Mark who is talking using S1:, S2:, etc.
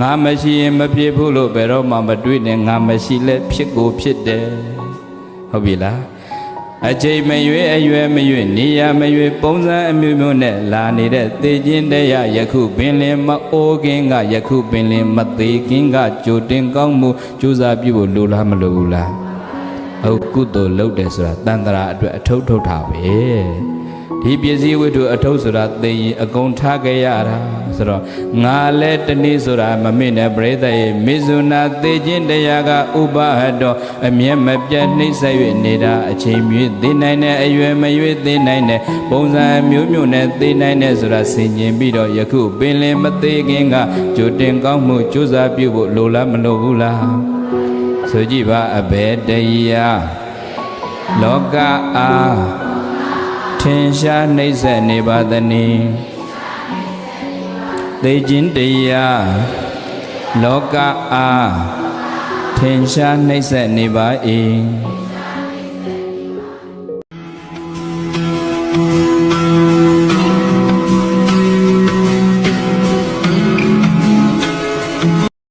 S1: ငါမရှိရင်မဖြစ်ဘူးလို့ဘယ်တော့မှမတွေးနဲ့ငါမရှိလဲဖြစ်ကိုဖြစ်တယ်ဟုတ်ပြီလားအချိန်မရွေးအရွယ်မရွေးနေရမရွေးပုံစံအမျိုးမျိုးနဲ့လာနေတဲ့သေခြင်းတရားယခုပင်လင်မအိုးခင်ကယခုပင်လင်မသေးခင်ကကြိုတင်ကောင်းမှုကြိုးစားပြုဖို့လိုလားမလိုဘူးလားဟုတ်ကုသိုလ်လုပ်တယ်ဆိုတာတန်ត្រာအတွက်အထုပ်ထုတ်တာပဲ ဒီပစ္စည်းဝတ္ထုအထုပ်ဆိုတာသိရင်အကုန်ထားခဲ့ရတာဆိုတော့ငါလည်းတနေ့ဆိုတာမမေ့နဲ့ပြိဿရဲ့မေဇုနာသေခြင်းတရားကဥပဟတောအမျက်မပြတ်နှိမ့်ဆက်၍နေတာအချိန်မြင့်သိနိုင်တဲ့အရွယ်မရွေးသိနိုင်တဲ့ပုံစံမျိုးမျိုးနဲ့သိနိုင်တဲ့ဆိုတာဆင်ခြင်ပြီးတော့ယခုပင်လင်မသေးခင်ကကြိုတင်ကောင်းမှုကြိုးစားပြုဖို့လိုလားမလိုဘူးလားဆိုကြည့်ပါအဘယ်တရားလောကအား ထင်ရှားနှိမ့်ဆက်နေပါသနည်းသိခြင်းတရားလောကအားထင်ရှားနှိမ့်ဆက်နေပါ၏